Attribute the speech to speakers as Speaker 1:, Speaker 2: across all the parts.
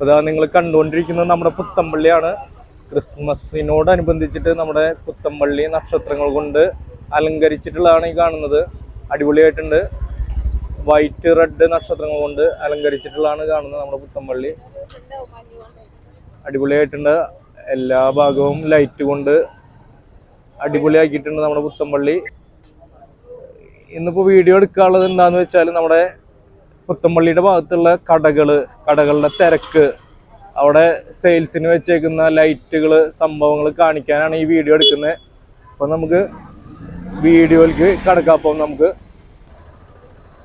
Speaker 1: അപ്പോൾ നിങ്ങൾ കണ്ടുകൊണ്ടിരിക്കുന്നത് നമ്മുടെ പുത്തമ്പള്ളിയാണ്. ക്രിസ്മസിനോടനുബന്ധിച്ചിട്ട് നമ്മുടെ പുത്തമ്പള്ളി നക്ഷത്രങ്ങൾ കൊണ്ട് അലങ്കരിച്ചിട്ടുള്ളതാണ് ഈ കാണുന്നത്. അടിപൊളിയായിട്ടുണ്ട്. വൈറ്റ് റെഡ് നക്ഷത്രങ്ങൾ കൊണ്ട് അലങ്കരിച്ചിട്ടുള്ളതാണ് കാണുന്നത് നമ്മുടെ പുത്തമ്പള്ളി. അടിപൊളിയായിട്ടുണ്ട്. എല്ലാ ഭാഗവും ലൈറ്റ് കൊണ്ട് അടിപൊളിയാക്കിയിട്ടുണ്ട് നമ്മുടെ പുത്തമ്പള്ളി. ഇന്നിപ്പോൾ വീഡിയോ എടുക്കാനുള്ളത് എന്താണെന്ന് വെച്ചാൽ നമ്മുടെ പുത്തമ്പള്ളിയുടെ ഭാഗത്തുള്ള കടകൾ കടകളുടെ തിരക്ക് അവിടെ സെയിൽസിന് വെച്ചേക്കുന്ന ലൈറ്റുകൾ സംഭവങ്ങൾ കാണിക്കാനാണ് ഈ വീഡിയോ എടുക്കുന്നത്. അപ്പോൾ നമുക്ക് വീഡിയോയിലേക്ക് കടക്കാം നമുക്ക്.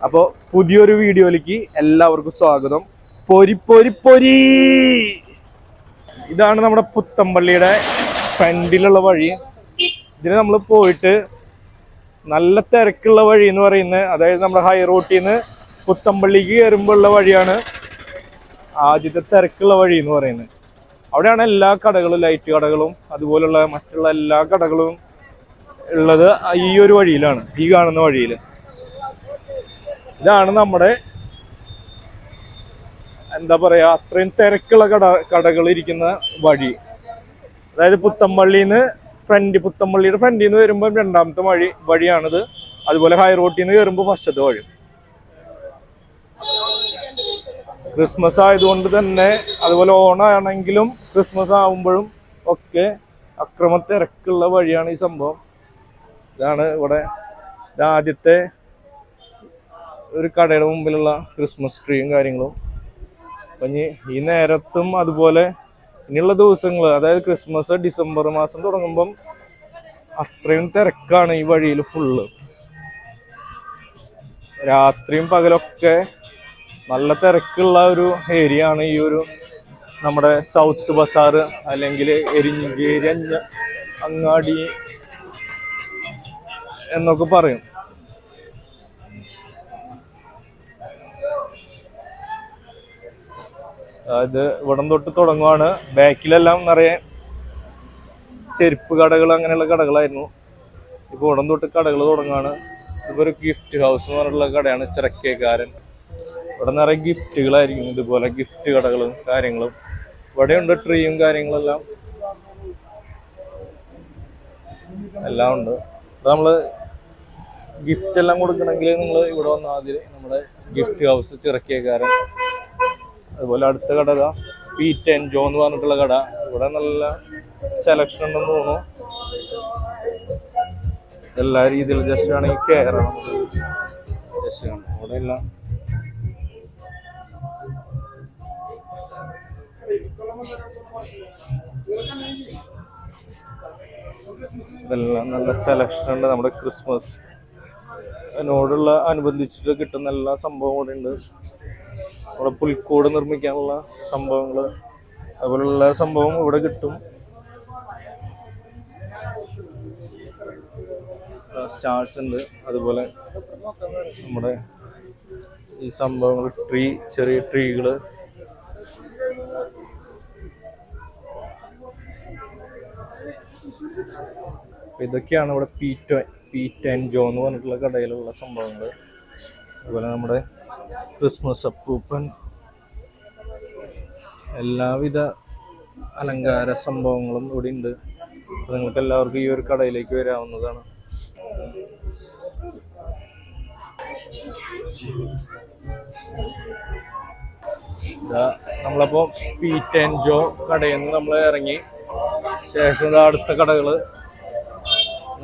Speaker 1: അപ്പോൾ പുതിയൊരു വീഡിയോയിലേക്ക് എല്ലാവർക്കും സ്വാഗതം. പൊരി പൊരി പൊരി! ഇതാണ് നമ്മുടെ പുത്തമ്പള്ളിയുടെ ഫ്രണ്ടിലുള്ള വഴി. ഇതിന് നമ്മൾ പോയിട്ട് നല്ല തിരക്കുള്ള വഴി എന്ന് പറയുന്നത് അതായത് നമ്മുടെ ഹൈ റോട്ടിൽ നിന്ന് പുത്തമ്പള്ളിക്ക് കയറുമ്പോഴുള്ള വഴിയാണ് ആദ്യത്തെ തിരക്കുള്ള വഴി എന്ന് പറയുന്നത്. അവിടെയാണ് എല്ലാ കടകളും ലൈറ്റ് കടകളും അതുപോലുള്ള മറ്റുള്ള എല്ലാ കടകളും ഉള്ളത് ഈ ഒരു വഴിയിലാണ് ഈ കാണുന്ന വഴിയിൽ. ഇതാണ് നമ്മുടെ എന്താ പറയുക അത്രയും തിരക്കുള്ള കട കടകൾ ഇരിക്കുന്ന വഴി. അതായത് പുത്തമ്പള്ളിന്ന് ഫ്രണ്ട് പുത്തമ്പള്ളിയുടെ ഫ്രണ്ടിൽ നിന്ന് വരുമ്പോൾ രണ്ടാമത്തെ വഴി വഴിയാണിത്. അതുപോലെ ഹൈ റോട്ടിൽ നിന്ന് കയറുമ്പോൾ ഫസ്റ്റത്തെ വഴി. ക്രിസ്മസ് ആയതുകൊണ്ട് തന്നെ അതുപോലെ ഓണാണെങ്കിലും ക്രിസ്മസ് ആവുമ്പോഴും ഒക്കെ അക്രമ തിരക്കുള്ള വഴിയാണ് ഈ സംഭവം. ഇതാണ് ഇവിടെ രാജ്യത്തെ ഒരു കടയുടെ മുമ്പിലുള്ള ക്രിസ്മസ് ട്രീയും കാര്യങ്ങളും. അപ്പം ഇനി ഈ നേരത്തും അതുപോലെ ഇനിയുള്ള ദിവസങ്ങൾ അതായത് ക്രിസ്മസ് ഡിസംബർ മാസം തുടങ്ങുമ്പം അത്രയും തിരക്കാണ് ഈ വഴിയിൽ ഫുള്ള് രാത്രിയും പകലൊക്കെ നല്ല തിരക്കുള്ള ഒരു ഏരിയ ആണ് ഈ ഒരു നമ്മുടെ സൗത്ത് ബസാർ അല്ലെങ്കിൽ എരിഞ്ചേരി അങ്ങാടി എന്നൊക്കെ പറയും. അത് ഇവിടം തൊട്ട് തുടങ്ങുവാണ്. ബാക്കിലെല്ലാം നിറയെ ചെരുപ്പ് കടകൾ അങ്ങനെയുള്ള കടകളായിരുന്നു. ഇപ്പോൾ ഇവിടം തൊട്ട് കടകൾ തുടങ്ങുകയാണ് ഇപ്പോൾ ഒരു ഗിഫ്റ്റ് ഹൗസ് എന്ന് പറഞ്ഞിട്ടുള്ള കടയാണ്. ചിറക്കേക്കാരൻ ഇവിടെ നിറയെ ഗിഫ്റ്റുകളായിരിക്കും ഇതുപോലെ ഗിഫ്റ്റ് കടകളും കാര്യങ്ങളും. ഇവിടെയുണ്ട് ട്രീയും കാര്യങ്ങളെല്ലാം. എല്ലാം ഉണ്ട്. ഇവിടെ നമ്മൾ ഗിഫ്റ്റ് എല്ലാം കൊടുക്കണമെങ്കിൽ നിങ്ങൾ ഇവിടെ വന്നാൽ ആദ്യം നമ്മുടെ ഗിഫ്റ്റ് ഹൗസ് ചിറക്കിയക്കാരൻ. അതുപോലെ അടുത്ത കട പി ടെൻ ജോ എന്ന് പറഞ്ഞിട്ടുള്ള കട. ഇവിടെ നല്ല സെലക്ഷൻ ഉണ്ടെന്ന് തോന്നുന്നു. എല്ലാ രീതിയിലും ജസ്റ്റ് ആണെങ്കിൽ കയറണം ജസ്റ്റ് ഇവിടെ എല്ലാം ഇതെല്ലാം നല്ല സെലക്ഷൻ ഉണ്ട്. നമ്മുടെ ക്രിസ്മസ് അതിനോടുള്ള അനുബന്ധിച്ചിട്ട് കിട്ടുന്ന എല്ലാ സംഭവവും കൂടെ ഉണ്ട്. നമ്മുടെ പുൽക്കൂട് നിർമ്മിക്കാനുള്ള സംഭവങ്ങൾ അതുപോലുള്ള സംഭവം ഇവിടെ കിട്ടും. സ്റ്റാർസ് ഉണ്ട്. അതുപോലെ നമ്മുടെ ഈ സംഭവങ്ങൾ ട്രീ ചെറിയ ട്രീകൾ അപ്പൊ ഇതൊക്കെയാണ് ഇവിടെ പി പീറ്റ് പി ടെൻ ജോ എന്ന് പറഞ്ഞിട്ടുള്ള കടയിലുള്ള സംഭവങ്ങൾ. അതുപോലെ നമ്മുടെ ക്രിസ്മസ് അപ്പൂപ്പൻ എല്ലാവിധ അലങ്കാര സംഭവങ്ങളും ഇവിടെ ഉണ്ട്. അപ്പൊ നിങ്ങൾക്ക് എല്ലാവർക്കും ഈ ഒരു കടയിലേക്ക് വരാവുന്നതാണ്. നമ്മളപ്പോ പീറ്റ് ആൻഡ് ജോ കടയിൽ നിന്ന് നമ്മൾ ഇറങ്ങി. ശേഷം അടുത്ത കടകൾ.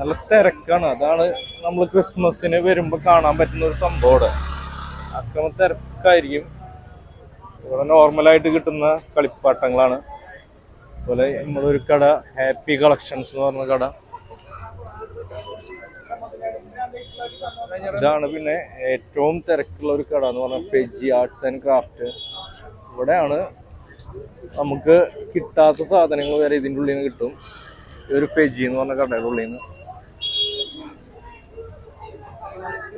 Speaker 1: നല്ല തിരക്കാണ്. അതാണ് നമ്മൾ ക്രിസ്മസിന് വരുമ്പോൾ കാണാൻ പറ്റുന്ന ഒരു സംഭവം ഇവിടെ അക്രമ തിരക്കായിരിക്കും. ഇവിടെ നോർമലായിട്ട് കിട്ടുന്ന കളിപ്പാട്ടങ്ങളാണ്. അതുപോലെ നമ്മളൊരു കട ഹാപ്പി കളക്ഷൻസ് എന്ന് പറഞ്ഞ കട. ഇതാണ് പിന്നെ ഏറ്റവും തിരക്കുള്ള ഒരു കട എന്ന് പറഞ്ഞാൽ ഫെജി ആർട്സ് ആൻഡ് ക്രാഫ്റ്റ് ഇവിടെയാണ് നമുക്ക് കിട്ടാത്ത സാധനങ്ങൾ വരെ ഇതിന്റെ ഉള്ളിൽ നിന്ന് കിട്ടും. ഒരു ഫെജി എന്ന് പറഞ്ഞ കടയുടെ ഉള്ളിൽ നിന്ന്.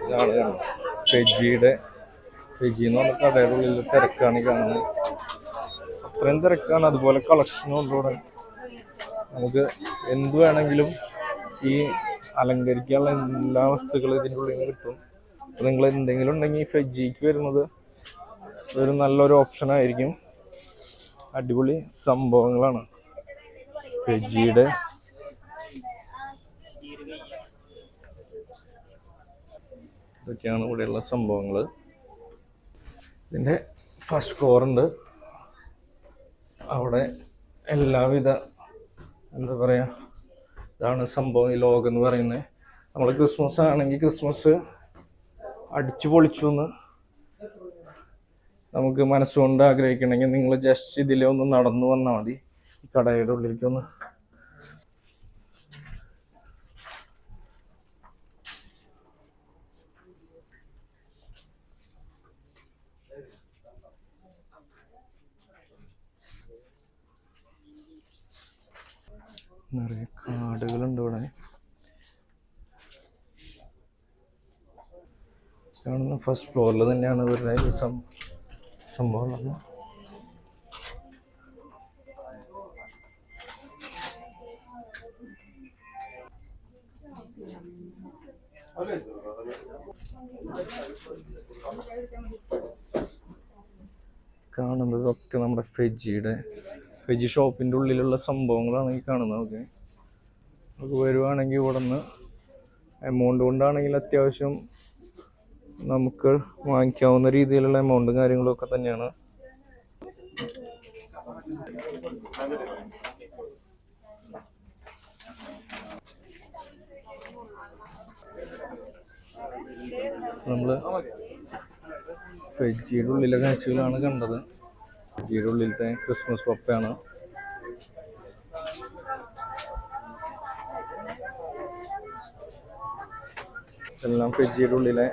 Speaker 1: ഇതാണ് കാണുന്നത് ഫെജിയുടെ ഫെജി എന്ന് പറഞ്ഞ കടയുടെ ഉള്ളിൽ തിരക്കാണ് ഈ കാണുന്നത്. അത്രയും തിരക്കാണ്. അതുപോലെ കളക്ഷനും ഉണ്ട് നമുക്ക് എന്ത് വേണമെങ്കിലും ഈ അലങ്കരിക്കാനുള്ള എല്ലാ വസ്തുക്കളും ഇതിന്റെ ഉള്ളിൽ നിന്ന് കിട്ടും. അപ്പോൾ നിങ്ങൾ എന്തെങ്കിലും ഉണ്ടെങ്കിൽ ഫെജിക്ക് വരുന്നത് ഒരു നല്ലൊരു ഓപ്ഷൻ ആയിരിക്കും. അടിപൊളി സംഭവങ്ങളാണ്. വെജിയുടെ ഇതൊക്കെയാണ് ഇവിടെയുള്ള സംഭവങ്ങൾ ഇതിന്റെ ഫസ്റ്റ് ഫ്ലോർ ഉണ്ട്. അവിടെ എല്ലാവിധ എന്താ പറയുക ഇതാണ് സംഭവം ഈ ലോകം എന്ന് പറയുന്നത്. നമ്മൾ ക്രിസ്മസ് ആണെങ്കിൽ ക്രിസ്മസ് അടിച്ചു പൊളിച്ചു എന്ന് നമുക്ക് മനസ്സുകൊണ്ട് ആഗ്രഹിക്കണമെങ്കിൽ നിങ്ങൾ ജസ്റ്റ് ഇതിലെ ഒന്ന് നടന്നു വന്നാൽ മതി. ഈ കടയുടെ ഉള്ളിലേക്ക് നിറയെ കാടുകളുണ്ട് ഇവിടെ. കാണുന്ന ഫസ്റ്റ് ഫ്ലോറിൽ തന്നെയാണ് ഇവരുടെ സംഭവം കാണുന്നതൊക്കെ നമ്മുടെ ഫെജിയുടെ ഫെജി ഷോപ്പിന്റെ ഉള്ളിലുള്ള സംഭവങ്ങളാണ് ഈ കാണുന്നത് ഓക്കെ നമുക്ക് വരുവാണെങ്കിൽ ഇവിടെ നിന്ന് എമൗണ്ട് കൊണ്ടാണെങ്കിൽ അത്യാവശ്യം നമുക്ക് വാങ്ങിക്കാവുന്ന രീതിയിലുള്ള എമൗണ്ടും കാര്യങ്ങളൊക്കെ തന്നെയാണ്. നമ്മൾ ഫെജിയുടെ ഉള്ളിലെ കാഴ്ചകളാണ് കണ്ടത്. ഫെജിയുടെ ഉള്ളിലത്തെ ക്രിസ്മസ് പപ്പയാണ്. എല്ലാം ഫ്രിഡ്ജിയുടെ ഉള്ളിലെ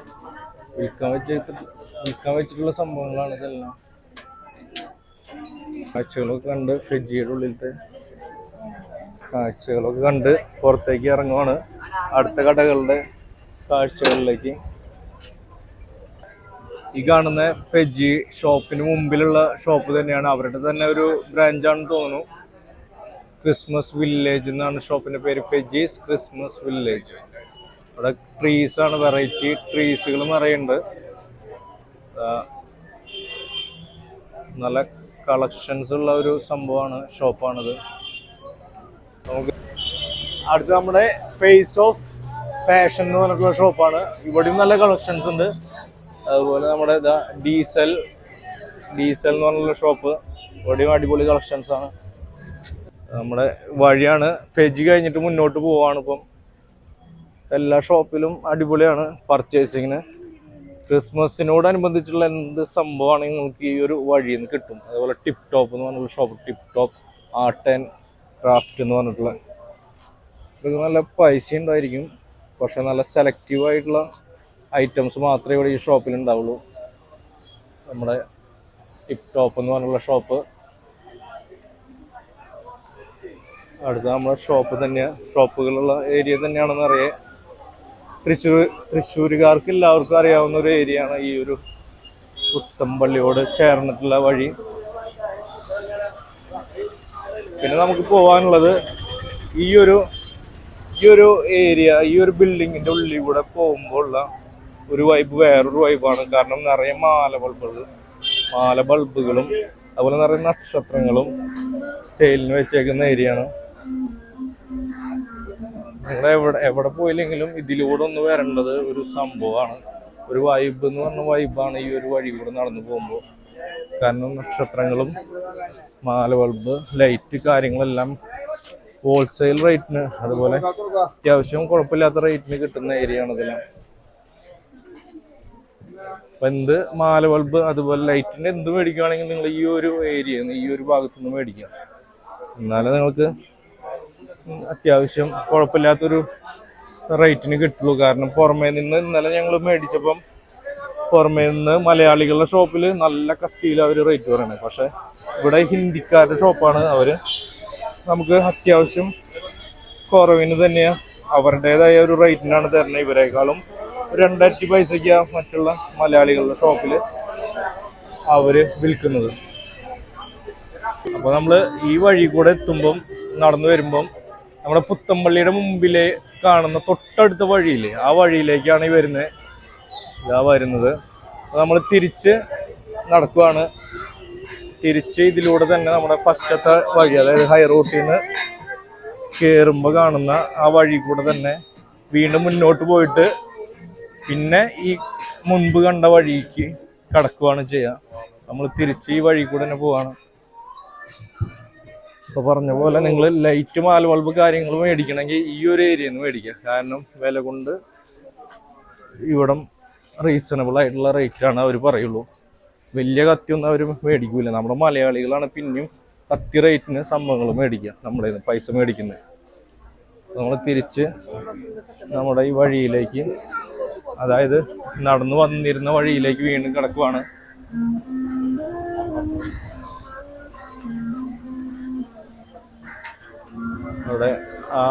Speaker 1: വിൽക്കാൻ വെച്ചിട്ട് വിൽക്കാൻ വെച്ചിട്ടുള്ള സംഭവങ്ങളാണ് ഇതെല്ലാം. കാഴ്ചകളൊക്കെ കണ്ട് ഫ്രിഡ്ജിയുടെ ഉള്ളിലത്തെ കാഴ്ചകളൊക്കെ കണ്ട് പുറത്തേക്ക് ഇറങ്ങുവാണ്. അടുത്ത കടകളുടെ കാഴ്ചകളിലേക്ക് ഈ കാണുന്ന ഫെജി ഷോപ്പിന് മുമ്പിലുള്ള ഷോപ്പ് തന്നെയാണ്. അവരുടെ തന്നെ ഒരു ബ്രാഞ്ചാണെന്ന് തോന്നുന്നു. ക്രിസ്മസ് വില്ലേജ് എന്നാണ് ഷോപ്പിന്റെ പേര്. ഫെജീസ് ക്രിസ്മസ് വില്ലേജ് അവിടെ ട്രീസ് ആണ് വെറൈറ്റി ട്രീസുകൾ നിറയുണ്ട്. നല്ല കളക്ഷൻസ് ഉള്ള ഒരു സംഭവമാണ് ഷോപ്പാണിത് നമുക്ക് അടുത്ത നമ്മുടെ ഫേസ് ഓഫ് ഫാഷൻ എന്ന് പറഞ്ഞിട്ടുള്ള ഷോപ്പാണ് ഇവിടെയും നല്ല കളക്ഷൻസ് ഉണ്ട്. അതുപോലെ നമ്മുടെ ഇതാ ഡീസൽ ഡീസൽ എന്ന് പറഞ്ഞുള്ള ഷോപ്പ് ഇവിടെയും അടിപൊളി കളക്ഷൻസ് ആണ്. നമ്മുടെ വഴിയാണ്. ഫെജ് കഴിഞ്ഞിട്ട് മുന്നോട്ട് പോവാണ് ഇപ്പം. എല്ലാ ഷോപ്പിലും അടിപൊളിയാണ് പർച്ചേസിങ്ങിന് ക്രിസ്മസിനോടനുബന്ധിച്ചുള്ള എന്ത് സംഭവമാണെങ്കിൽ നമുക്ക് ഈ ഒരു വഴിയിൽ നിന്ന് കിട്ടും. അതുപോലെ ടിപ് ടോപ്പ് എന്ന് പറഞ്ഞുള്ള shop tip top art and craft എന്ന് പറഞ്ഞിട്ടുള്ള. ഇതൊക്കെ നല്ല പൈസ ഉണ്ടായിരിക്കും. പക്ഷെ നല്ല സെലക്റ്റീവ് ആയിട്ടുള്ള ഐറ്റംസ് മാത്രമേ ഇവിടെ ഈ ഷോപ്പിൽ ഉണ്ടാവുള്ളൂ. നമ്മുടെ ടിപ് ടോപ്പ് എന്ന് പറഞ്ഞുള്ള ഷോപ്പ് അടുത്ത നമ്മുടെ ഷോപ്പ് തന്നെയാണ് ഷോപ്പുകളുള്ള ഏരിയ തന്നെയാണെന്ന് അറിയാം. തൃശ്ശൂർ തൃശ്ശൂരുകാർക്ക് എല്ലാവർക്കും അറിയാവുന്ന ഒരു ഏരിയ ആണ് ഈ ഒരു പുത്തമ്പള്ളിയോട് ചേർന്നിട്ടുള്ള വഴി. പിന്നെ നമുക്ക് പോകാനുള്ളത് ഈ ഒരു ഈ ഒരു ഏരിയ ഈ ഒരു ബിൽഡിങ്ങിന്റെ ഉള്ളിൽ കൂടെ പോകുമ്പോൾ ഉള്ള ഒരു വൈബ് വേറൊരു വൈബാണ് കാരണം നിറയെ മാല ബൾബുകൾ മാല ബൾബുകളും അതുപോലെ നിറയെ നക്ഷത്രങ്ങളും സെയിലിന് വെച്ചേക്കുന്ന ഏരിയയാണ് ആണ്. നിങ്ങൾ എവിടെ എവിടെ പോയില്ലെങ്കിലും ഇതിലൂടെ ഒന്ന് വരേണ്ടത് ഒരു സംഭവമാണ്. ഒരു വൈബ് എന്ന് പറഞ്ഞ വൈബാണ് ഈ ഒരു വഴി കൂടെ നടന്നു പോകുമ്പോൾ. കാരണം നക്ഷത്രങ്ങളും മാല ബൾബ് ലൈറ്റ് കാര്യങ്ങളെല്ലാം ഹോൾസെയിൽ റേറ്റിന് അതുപോലെ അത്യാവശ്യം കുഴപ്പമില്ലാത്ത റേറ്റിന് കിട്ടുന്ന ഏരിയ ആണ് ഇതെല്ലാം. അപ്പൊ എന്ത് മാല ബൾബ് അതുപോലെ ലൈറ്റിന്റെ എന്ത് മേടിക്കുകയാണെങ്കിൽ നിങ്ങൾ ഈ ഒരു ഏരിയ ഈ ഒരു ഭാഗത്തു നിന്ന് മേടിക്കാം. എന്നാലേ നിങ്ങൾക്ക് അത്യാവശ്യം കുഴപ്പമില്ലാത്തൊരു റേറ്റിന് കിട്ടുള്ളൂ. കാരണം പുറമേ നിന്ന് ഇന്നലെ ഞങ്ങൾ മേടിച്ചപ്പം പുറമേ നിന്ന് മലയാളികളുടെ ഷോപ്പിൽ നല്ല കത്തിയിൽ അവർ റേറ്റ് പറയണത് പക്ഷെ ഇവിടെ ഹിന്ദിക്കാരുടെ ഷോപ്പാണ് അവർ നമുക്ക് അത്യാവശ്യം കുറവിന് തന്നെയാണ് അവരുടേതായ ഒരു റേറ്റിനാണ് തരുന്നത് ഇവരെക്കാളും. രണ്ടരട്ടി പൈസയ്ക്ക് മറ്റുള്ള മലയാളികളുടെ ഷോപ്പിൽ അവർ വിൽക്കുന്നത്. അപ്പോൾ നമ്മൾ ഈ വഴി കൂടെ എത്തുമ്പം നടന്നു വരുമ്പം നമ്മുടെ പുത്തമ്പള്ളിയുടെ മുമ്പിലെ കാണുന്ന തൊട്ടടുത്ത വഴിയില്ലേ ആ വഴിയിലേക്കാണ് ഈ വരുന്നത് ഇതാ വരുന്നത്. നമ്മൾ തിരിച്ച് നടക്കുവാണ്. തിരിച്ച് ഇതിലൂടെ തന്നെ നമ്മുടെ പശ്ചാത്തല വഴി അതായത് ഹൈ റോട്ടിൽ നിന്ന് കയറുമ്പോൾ കാണുന്ന ആ വഴി കൂടെ തന്നെ വീണ്ടും മുന്നോട്ട് പോയിട്ട് പിന്നെ ഈ മുൻപ് കണ്ട വഴിക്ക് കടക്കുവാണ് ചെയ്യുക നമ്മൾ തിരിച്ച് ഈ വഴി കൂടെ തന്നെ പോവാണ്. ഇപ്പൊ പറഞ്ഞ പോലെ നിങ്ങൾ ലൈറ്റ് മാല ബൾബ് കാര്യങ്ങൾ മേടിക്കണമെങ്കിൽ ഈ ഒരു ഏരിയയിൽ നിന്ന് മേടിക്കുക കാരണം വില കൊണ്ട് ഇവിടം റീസണബിൾ ആയിട്ടുള്ള റേറ്റിലാണ് അവർ പറയുള്ളൂ. വലിയ കത്തിയൊന്നും അവർ മേടിക്കൂല. നമ്മുടെ മലയാളികളാണ് പിന്നെയും കത്തി റേറ്റിന് സംഭവങ്ങൾ മേടിക്കുക നമ്മുടെ പൈസ മേടിക്കുന്നത് നമ്മൾ തിരിച്ച് നമ്മുടെ ഈ വഴിയിലേക്ക് അതായത് നടന്നു വന്നിരുന്ന വഴിയിലേക്ക് വീണ്ടും കിടക്കുവാണ്. അവിടെ ആ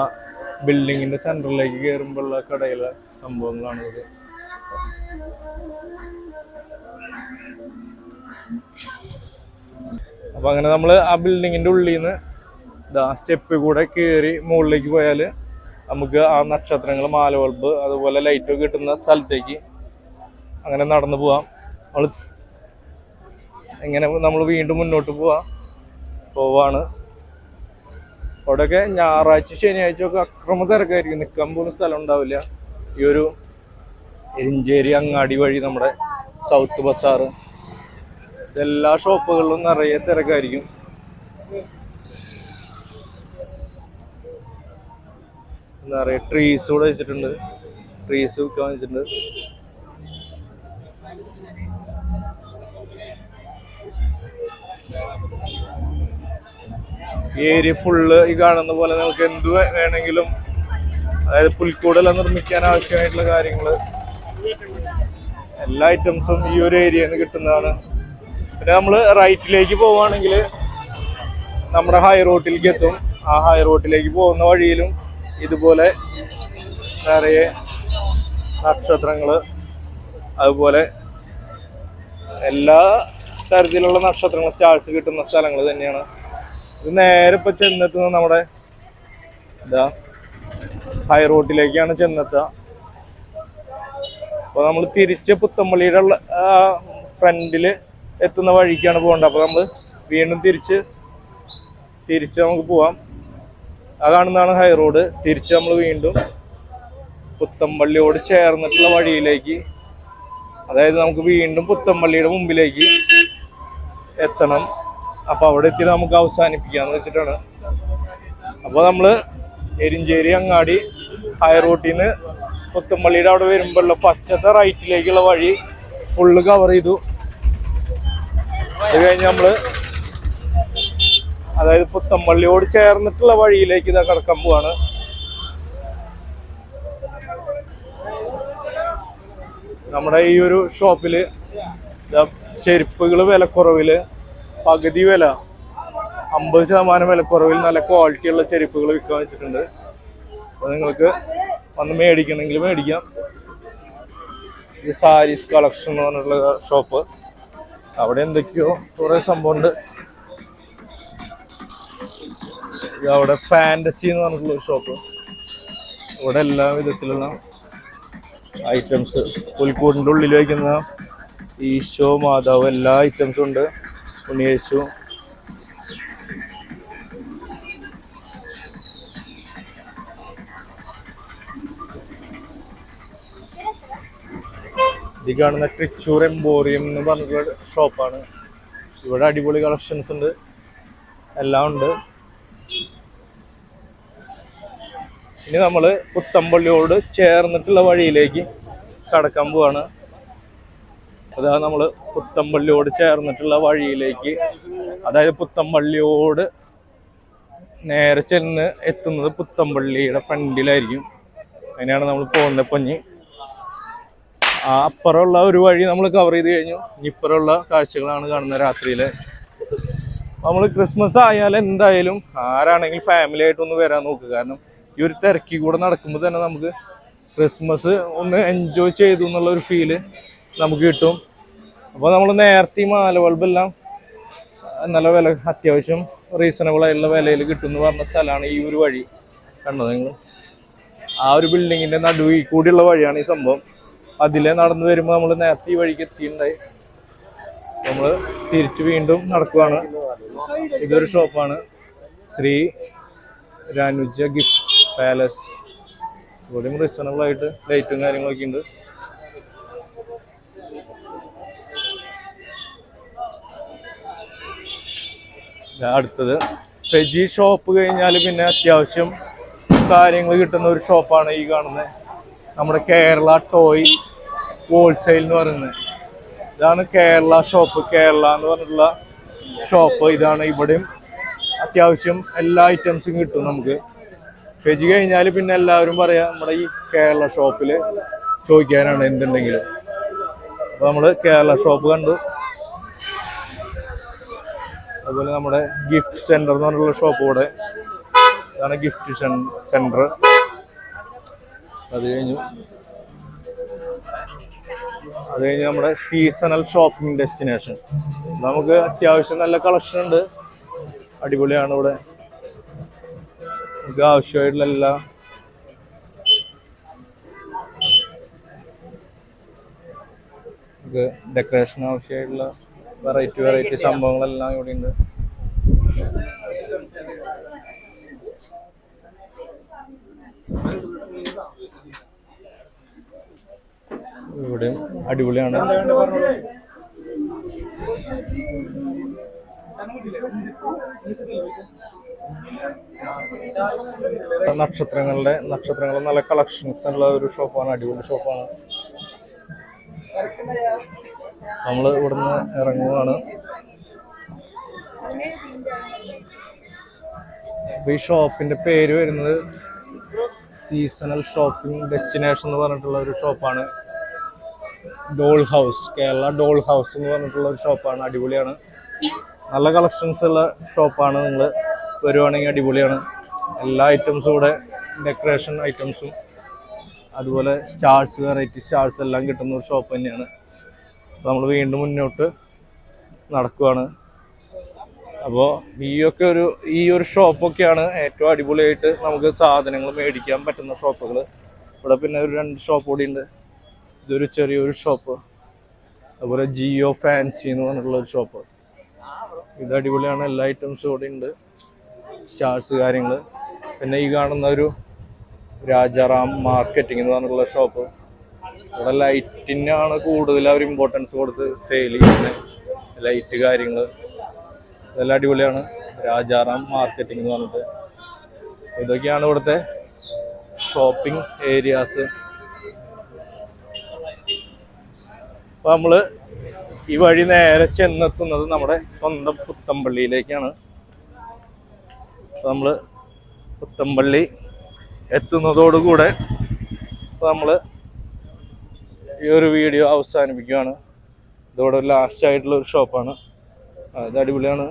Speaker 1: ബിൽഡിങ്ങിന്റെ സെന്ററിലേക്ക് കയറുമ്പോഴുള്ള കടയിലെ സംഭവങ്ങളാണ് ഇത് അപ്പൊ അങ്ങനെ നമ്മൾ ആ ബിൽഡിങ്ങിന്റെ ഉള്ളിൽ നിന്ന് സ്റ്റെപ്പ് കൂടെ കയറി മുകളിലേക്ക് പോയാൽ നമുക്ക് ആ നക്ഷത്രങ്ങൾ മാല ബൾബ് അതുപോലെ ലൈറ്റ് കിട്ടുന്ന സ്ഥലത്തേക്ക് അങ്ങനെ നടന്നു പോവാം. നമ്മൾ എങ്ങനെ നമ്മൾ വീണ്ടും മുന്നോട്ട് പോവാം പോവാണ്. അവിടെയൊക്കെ ഞായറാഴ്ച ശനിയാഴ്ച ഒക്കെ അക്രമ തിരക്കായിരിക്കും. നിൽക്കാൻ പോലും സ്ഥലം ഉണ്ടാവില്ല. ഈ ഒരു എരിഞ്ചേരി അങ്ങാടി വഴി നമ്മുടെ സൗത്ത് ബസാറ്. എല്ലാ ഷോപ്പുകളിലും നിറയെ തിരക്കായിരിക്കും. നിറയെ ട്രീസ് കൂടെ വെച്ചിട്ടുണ്ട്. ട്രീസ് വിൽക്കാൻ വെച്ചിട്ടുണ്ട് ഈ ഏരിയ ഫുള്ള് ഈ കാണുന്ന പോലെ നമുക്ക് എന്ത് വേണമെങ്കിലും അതായത് പുൽക്കൂടെല്ലാം നിർമ്മിക്കാൻ ആവശ്യമായിട്ടുള്ള കാര്യങ്ങൾ എല്ലാ ഐറ്റംസും ഈ ഒരു ഏരിയയിൽ നിന്ന് കിട്ടുന്നതാണ്. പിന്നെ നമ്മൾ റൈറ്റിലേക്ക് പോവുകയാണെങ്കിൽ നമ്മുടെ ഹൈ റോട്ടിലേക്ക് എത്തും. ആ ഹൈ റോട്ടിലേക്ക് പോകുന്ന വഴിയിലും ഇതുപോലെ നിറയെ നക്ഷത്രങ്ങൾ അതുപോലെ എല്ലാ തരത്തിലുള്ള നക്ഷത്രങ്ങൾ സ്റ്റാർസ് കിട്ടുന്ന സ്ഥലങ്ങൾ തന്നെയാണ്. ഇത് നേരെ ഇപ്പം ചെന്നെത്തുന്നത് നമ്മുടെ എന്താ ഹൈ റോഡിലേക്കാണ് ചെന്നെത്തുക. അപ്പോൾ നമ്മൾ തിരിച്ച് പുത്തമ്പള്ളിയുടെ ഫ്രണ്ടിൽ എത്തുന്ന വഴിക്കാണ് പോകേണ്ടത്. അപ്പോൾ നമ്മൾ വീണ്ടും തിരിച്ച് തിരിച്ച് നമുക്ക് പോവാം. ആ കാണുന്നതാണ് ഹൈ റോഡ് തിരിച്ച് നമ്മൾ വീണ്ടും പുത്തമ്പള്ളിയോട് ചേർന്നിട്ടുള്ള വഴിയിലേക്ക് അതായത് നമുക്ക് വീണ്ടും പുത്തമ്പള്ളിയുടെ മുമ്പിലേക്ക് എത്തണം. അപ്പോൾ അവിടെ എത്തി നമുക്ക് അവസാനിപ്പിക്കാന്ന് വെച്ചിട്ടാണ്. അപ്പോൾ നമ്മൾ എരിഞ്ചേരി അങ്ങാടി ഹൈ റോട്ടിൽ നിന്ന് പുത്തമ്പള്ളിയുടെ അവിടെ വരുമ്പോഴുള്ള ഫസ്റ്റത്തെ റൈറ്റിലേക്കുള്ള വഴി ഫുള്ള് കവർ ചെയ്തു. അത് കഴിഞ്ഞ് നമ്മൾ അതായത് പുത്തമ്പള്ളിയോട് ചേർന്നിട്ടുള്ള വഴിയിലേക്ക് ഇതാ കടക്കാൻ പോവാണ്. നമ്മുടെ ഈ ഒരു ഷോപ്പിൽ വില കുറവിൽ പകുതി വില അമ്പത് ശതമാനം വിലക്കുറവിൽ നല്ല ക്വാളിറ്റിയുള്ള ചെരുപ്പുകൾ വിൽക്കാൻ വെച്ചിട്ടുണ്ട്. അപ്പോൾ നിങ്ങൾക്ക് വന്ന് മേടിക്കണമെങ്കിൽ മേടിക്കാം. ഇത് സാരീസ് കളക്ഷൻ എന്ന് പറഞ്ഞിട്ടുള്ള ഷോപ്പ്. അവിടെ എന്തൊക്കെയോ കുറേ സംഭവമുണ്ട് അവിടെ ഫാന്റസി എന്ന് പറഞ്ഞിട്ടുള്ള ഒരു ഷോപ്പ് ഇവിടെ എല്ലാ വിധത്തിലുള്ള ഐറ്റംസ് പുൽക്കൂടിന്റെ ഉള്ളിൽ വയ്ക്കുന്ന ഈശോ മാതാവ് എല്ലാ ഐറ്റംസും ഉണ്ട്. ഉണ്ണിയേശു ഈ കാണുന്ന ട്രിച്ചൂർ എംബോറിയം എന്ന് പറഞ്ഞിട്ടുള്ള ഷോപ്പാണ് ഇവിടെ അടിപൊളി കളക്ഷൻസ് ഉണ്ട്. എല്ലാം ഉണ്ട്. ഇനി നമ്മൾ പുത്തമ്പള്ളിയോട് ചേർന്നിട്ടുള്ള വഴിയിലേക്ക് കടക്കാൻ പോവാണ്. അതാ നമ്മൾ പുത്തമ്പള്ളിയോട് ചേർന്നിട്ടുള്ള വഴിയിലേക്ക് അതായത് പുത്തമ്പള്ളിയോട് നേരെ ചെന്ന് എത്തുന്നത് പുത്തമ്പള്ളിയുടെ ഫ്രണ്ടിലായിരിക്കും. അതിനാണ് നമ്മൾ പോകുന്ന പഞ്ഞി ആ അപ്പുറമുള്ള ഒരു വഴി നമ്മൾ കവർ ചെയ്ത് കഴിഞ്ഞു. ഇപ്പുറമുള്ള കാഴ്ചകളാണ് കാണുന്നത് രാത്രിയിലെ. നമ്മൾ ക്രിസ്മസ് ആയാൽ എന്തായാലും ആരാണെങ്കിലും ഫാമിലി ആയിട്ടൊന്ന് വരാൻ നോക്കുക കാരണം ഈ ഒരു തിരക്കി കൂടെ നടക്കുമ്പോൾ തന്നെ നമുക്ക് ക്രിസ്മസ് ഒന്ന് എൻജോയ് ചെയ്തു എന്നുള്ള ഒരു ഫീൽ നമുക്ക് കിട്ടും. അപ്പോൾ നമ്മൾ നേരത്തെ ഈ മാല ബൾബെല്ലാം നല്ല വില അത്യാവശ്യം റീസണബിൾ ആയിട്ടുള്ള വിലയിൽ കിട്ടും എന്ന് പറഞ്ഞ സ്ഥലമാണ് ഈ ഒരു വഴി. കണ്ടത് നിങ്ങൾ ആ ഒരു ബിൽഡിങ്ങിന്റെ നടുവിൽ കൂടിയുള്ള വഴിയാണ് ഈ സംഭവം. അതിലെ നടന്നു വരുമ്പോൾ നമ്മൾ നേരത്തെ ഈ വഴിക്ക് എത്തിയിട്ടുണ്ടായി നമ്മൾ തിരിച്ച് വീണ്ടും നടക്കുവാണ്. ഇതൊരു ഷോപ്പാണ് ശ്രീ രാനുജ ഗിഫ്റ്റ് പാലസ് ഇവിടെയും റീസണബിൾ ആയിട്ട് ലൈറ്റും കാര്യങ്ങളൊക്കെ ഉണ്ട്. അടുത്തത്. ഫെജി ഷോപ്പ് കഴിഞ്ഞാൽ പിന്നെ അത്യാവശ്യം കാര്യങ്ങൾ കിട്ടുന്ന ഒരു ഷോപ്പാണ് ഈ കാണുന്നത് നമ്മുടെ കേരള ടോയ് ഹോൾസെയിൽ എന്ന് പറയുന്നത് ഇതാണ് കേരള ഷോപ്പ് കേരള എന്ന് പറഞ്ഞിട്ടുള്ള ഷോപ്പ് ഇതാണ് ഇവിടെയും അത്യാവശ്യം എല്ലാ ഐറ്റംസും കിട്ടും നമുക്ക്. ഫെജി കഴിഞ്ഞാൽ പിന്നെ എല്ലാവരും പറയാ നമ്മുടെ ഈ കേരള ഷോപ്പിൽ ചോദിക്കാനാണ് എന്തുണ്ടെങ്കിലും. അപ്പോൾ നമ്മൾ കേരള ഷോപ്പ് കണ്ടു. അതുപോലെ നമ്മുടെ ഗിഫ്റ്റ് സെന്റർ എന്ന് പറഞ്ഞിട്ടുള്ള ഷോപ്പ് കൂടെ അതാണ് ഗിഫ്റ്റ് സെന്റർ അത് കഴിഞ്ഞു. അത് കഴിഞ്ഞ് നമ്മുടെ സീസണൽ ഷോപ്പിംഗ് ഡെസ്റ്റിനേഷൻ നമുക്ക് അത്യാവശ്യം നല്ല കളക്ഷൻ ഉണ്ട്. അടിപൊളിയാണ് ഇവിടെ. നമുക്ക് ആവശ്യമായിട്ടുള്ള എല്ലാ ഡെക്കറേഷൻ ആവശ്യമായിട്ടുള്ള വെറൈറ്റി വെറൈറ്റി സംഭവങ്ങളെല്ലാം ഇവിടെ ഉണ്ട്. ഇവിടെയും അടിപൊളിയാണ്. നക്ഷത്രങ്ങളുടെ നക്ഷത്രങ്ങൾ നല്ല കളക്ഷൻസ് ഉള്ള ഒരു ഷോപ്പാണ് അടിപൊളി ഷോപ്പാണ്. നമ്മൾ ഇവിടുന്ന് ഇറങ്ങുകയാണ് ഈ ഷോപ്പിന്റെ പേര് വരുന്നത് സീസണൽ ഷോപ്പിംഗ് ഡെസ്റ്റിനേഷൻ എന്ന് പറഞ്ഞിട്ടുള്ള ഒരു ഷോപ്പാണ്. Doll house Kerala doll house എന്ന് പറഞ്ഞിട്ടുള്ള ഒരു ഷോപ്പാണ് അടിപൊളിയാണ്. നല്ല കളക്ഷൻസ് ഉള്ള ഷോപ്പാണ് നിങ്ങൾ വരുവാണെങ്കിൽ അടിപൊളിയാണ്. എല്ലാ ഐറ്റംസും ഇവിടെ ഡെക്കറേഷൻ ഐറ്റംസും അതുപോലെ സ്റ്റാർസ് വെറൈറ്റി സ്റ്റാർസ് എല്ലാം കിട്ടുന്ന ഒരു ഷോപ്പ് തന്നെയാണ്. നമ്മൾ വീണ്ടും മുന്നോട്ട് നടക്കുവാണ്. അപ്പോൾ ഈ ഒക്കെ ഒരു ഈ ഒരു ഷോപ്പൊക്കെയാണ് ഏറ്റവും അടിപൊളിയായിട്ട് നമുക്ക് സാധനങ്ങൾ മേടിക്കാൻ പറ്റുന്ന ഷോപ്പുകൾ ഇവിടെ പിന്നെ ഒരു രണ്ട് ഷോപ്പ് കൂടി ഉണ്ട്. ഇതൊരു ചെറിയൊരു ഷോപ്പ് അതുപോലെ ജിയോ ഫാൻസി എന്ന് പറഞ്ഞിട്ടുള്ള ഒരു ഷോപ്പ് ഇത് അടിപൊളിയാണ്. എല്ലാ ഐറ്റംസും കൂടെ ഉണ്ട്. സ്റ്റാർസ് കാര്യങ്ങൾ പിന്നെ ഈ കാണുന്ന ഒരു രാജാറാം മാർക്കറ്റിംഗ് എന്ന് പറഞ്ഞിട്ടുള്ള ഷോപ്പ്. ഇവിടെ ലൈറ്റിനാണ് കൂടുതൽ അവർ ഇമ്പോർട്ടൻസ് കൊടുത്ത് സെയിൽ ചെയ്യുന്നത്. ലൈറ്റ് കാര്യങ്ങൾ ഇതെല്ലാം അടിപൊളിയാണ്. രാജാറാം മാർക്കറ്റിംഗ് എന്ന് പറഞ്ഞിട്ട്. ഇതൊക്കെയാണ് ഇവിടുത്തെ ഷോപ്പിംഗ് ഏരിയാസ് അപ്പോൾ നമ്മൾ ഈ വഴി നേരെ ചെന്നെത്തുന്നത് നമ്മുടെ സ്വന്തം പുത്തമ്പള്ളിയിലേക്കാണ്. നമ്മൾ പുത്തമ്പള്ളി എത്തുന്നതോടുകൂടെ നമ്മൾ ഈ ഒരു വീഡിയോ അവസാനിപ്പിക്കുകയാണ്. ഇതോടെ ലാസ്റ്റ് ആയിട്ടുള്ള ഒരു ഷോപ്പാണ്. അത് അടിപൊളിയാണ്.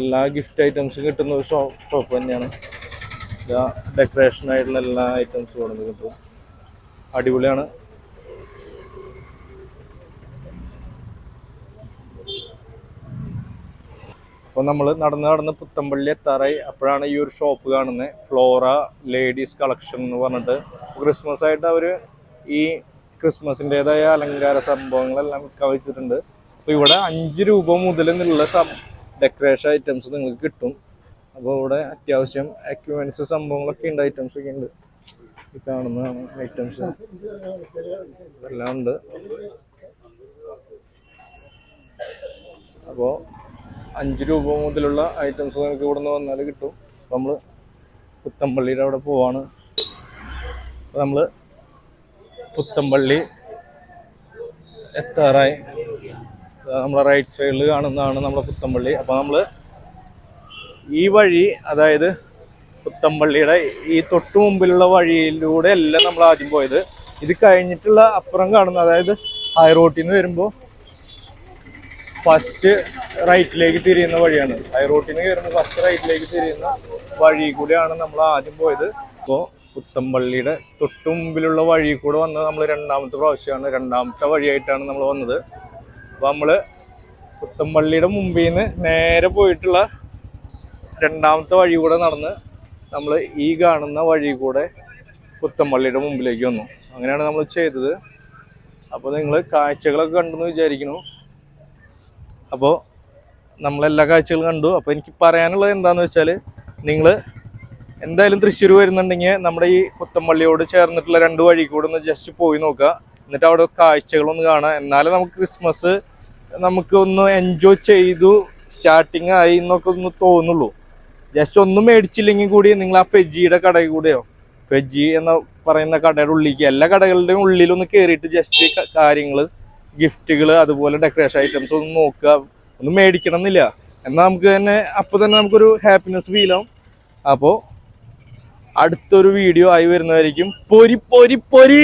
Speaker 1: എല്ലാ ഗിഫ്റ്റ് ഐറ്റംസും കിട്ടുന്ന ഒരു ഷോപ്പ് ഷോപ്പ് തന്നെയാണ്. ഡെക്കറേഷൻ ആയിട്ടുള്ള എല്ലാ ഐറ്റംസും ഇവിടെ കിട്ടും. അടിപൊളിയാണ്. അപ്പോൾ നമ്മൾ നടന്ന് നടന്ന് പുത്തമ്പള്ളി എത്താറായി. അപ്പോഴാണ് ഈ ഒരു ഷോപ്പ് കാണുന്നത് ഫ്ലോറ ലേഡീസ് കളക്ഷൻ എന്ന് പറഞ്ഞിട്ട്. ക്രിസ്മസ് ആയിട്ട് അവർ ഈ ക്രിസ്മസിന്റെതായ അലങ്കാര സംഭവങ്ങളെല്ലാം കവച്ചിട്ടുണ്ട് അപ്പോൾ ഇവിടെ അഞ്ച് രൂപ മുതൽ നിന്നുള്ള ഡെക്കറേഷൻ ഐറ്റംസ് നിങ്ങൾക്ക് കിട്ടും. അപ്പോൾ ഇവിടെ അത്യാവശ്യം എക്യുപ്മെന്റ്സ് സംഭവങ്ങളൊക്കെ ഉണ്ട് ഐറ്റംസ് ഒക്കെ ഉണ്ട്. ഈ കാണുന്നതാണ് ഐറ്റംസ് എല്ലാം ഉണ്ട്. അപ്പോൾ അഞ്ച് രൂപ മുതലുള്ള ഐറ്റംസ് നിങ്ങൾക്ക് ഇവിടെ നിന്ന് വന്നാൽ കിട്ടും. നമ്മൾ പുത്തമ്പള്ളിയുടെ അവിടെ പോവാണ്. നമ്മൾ പുത്തമ്പള്ളി എത്താറായി. നമ്മളെ റൈറ്റ് സൈഡിൽ കാണുന്നതാണ് നമ്മളെ പുത്തമ്പള്ളി. അപ്പോൾ നമ്മൾ ഈ വഴി അതായത് പുത്തമ്പള്ളിയുടെ ഈ തൊട്ടു മുമ്പിലുള്ള വഴിയിലൂടെ അല്ല നമ്മൾ ആദ്യം പോയത്. ഇത് കഴിഞ്ഞിട്ടുള്ള അപ്പുറം കാണുന്ന അതായത് ഹൈ റോട്ടിൽ നിന്ന് വരുമ്പോൾ ഫസ്റ്റ് റൈറ്റിലേക്ക് തിരിയുന്ന വഴിയാണ്. ഹൈ റോട്ടിന് കയറുന്ന ഫസ്റ്റ് റൈറ്റിലേക്ക് തിരിയുന്ന വഴി കൂടിയാണ് നമ്മൾ ആദ്യം പോയത്. ഇപ്പോൾ പുത്തമ്പള്ളിയുടെ തൊട്ടു മുമ്പിലുള്ള വഴി കൂടെ വന്ന് നമ്മൾ രണ്ടാമത്തെ പ്രാവശ്യമാണ്. രണ്ടാമത്തെ വഴിയായിട്ടാണ് നമ്മൾ വന്നത്. അപ്പോൾ നമ്മൾ പുത്തമ്പള്ളിയുടെ മുമ്പിൽ നിന്ന് നേരെ പോയിട്ടുള്ള രണ്ടാമത്തെ വഴി കൂടെ നടന്ന് നമ്മൾ ഈ കാണുന്ന വഴി കൂടെ പുത്തമ്പള്ളിയുടെ മുമ്പിലേക്ക് വന്നു. അങ്ങനെയാണ് നമ്മൾ ചെയ്തത്. അപ്പോൾ നിങ്ങൾ കാഴ്ചകളൊക്കെ കണ്ടെന്ന് വിചാരിക്കുന്നു. അപ്പോൾ നമ്മളെല്ലാ കാഴ്ചകളും കണ്ടു. അപ്പോൾ എനിക്ക് പറയാനുള്ളത് എന്താണെന്ന് വെച്ചാൽ നിങ്ങൾ എന്തായാലും തൃശ്ശൂർ വരുന്നുണ്ടെങ്കിൽ നമ്മുടെ ഈ പുത്തമ്പള്ളിയോട് ചേർന്നിട്ടുള്ള രണ്ട് വഴി കൂടെ ഒന്ന് ജസ്റ്റ് പോയി നോക്കുക. എന്നിട്ട് അവിടെ കാഴ്ചകളൊന്ന് കാണാം. എന്നാലേ നമുക്ക് ക്രിസ്മസ് നമുക്ക് ഒന്ന് എൻജോയ് ചെയ്തു സ്റ്റാർട്ടിങ് ആയി എന്നൊക്കെ ഒന്ന് തോന്നുള്ളൂ. ജസ്റ്റ് ഒന്നും മേടിച്ചില്ലെങ്കിൽ കൂടി നിങ്ങൾ ആ ഫെജിയുടെ കടയിൽ കൂടെയോ? ഫെജി എന്ന് പറയുന്ന കടയുടെ ഉള്ളിലേക്ക് എല്ലാ കടകളുടെയും ഉള്ളിലൊന്ന് കയറിയിട്ട് ജസ്റ്റ് കാര്യങ്ങൾ ഗിഫ്റ്റുകൾ അതുപോലെ ഡെക്കറേഷൻ ഐറ്റംസ് ഒന്നും നോക്കുക ഒന്നും മേടിക്കണം എന്നില്ല എന്നാൽ നമുക്ക് തന്നെ അപ്പോൾ തന്നെ നമുക്കൊരു ഹാപ്പിനെസ് ഫീൽ ആവും. അപ്പോൾ അടുത്തൊരു വീഡിയോ ആയി വരുന്നതായിരിക്കും പൊരി പൊരി പൊരി!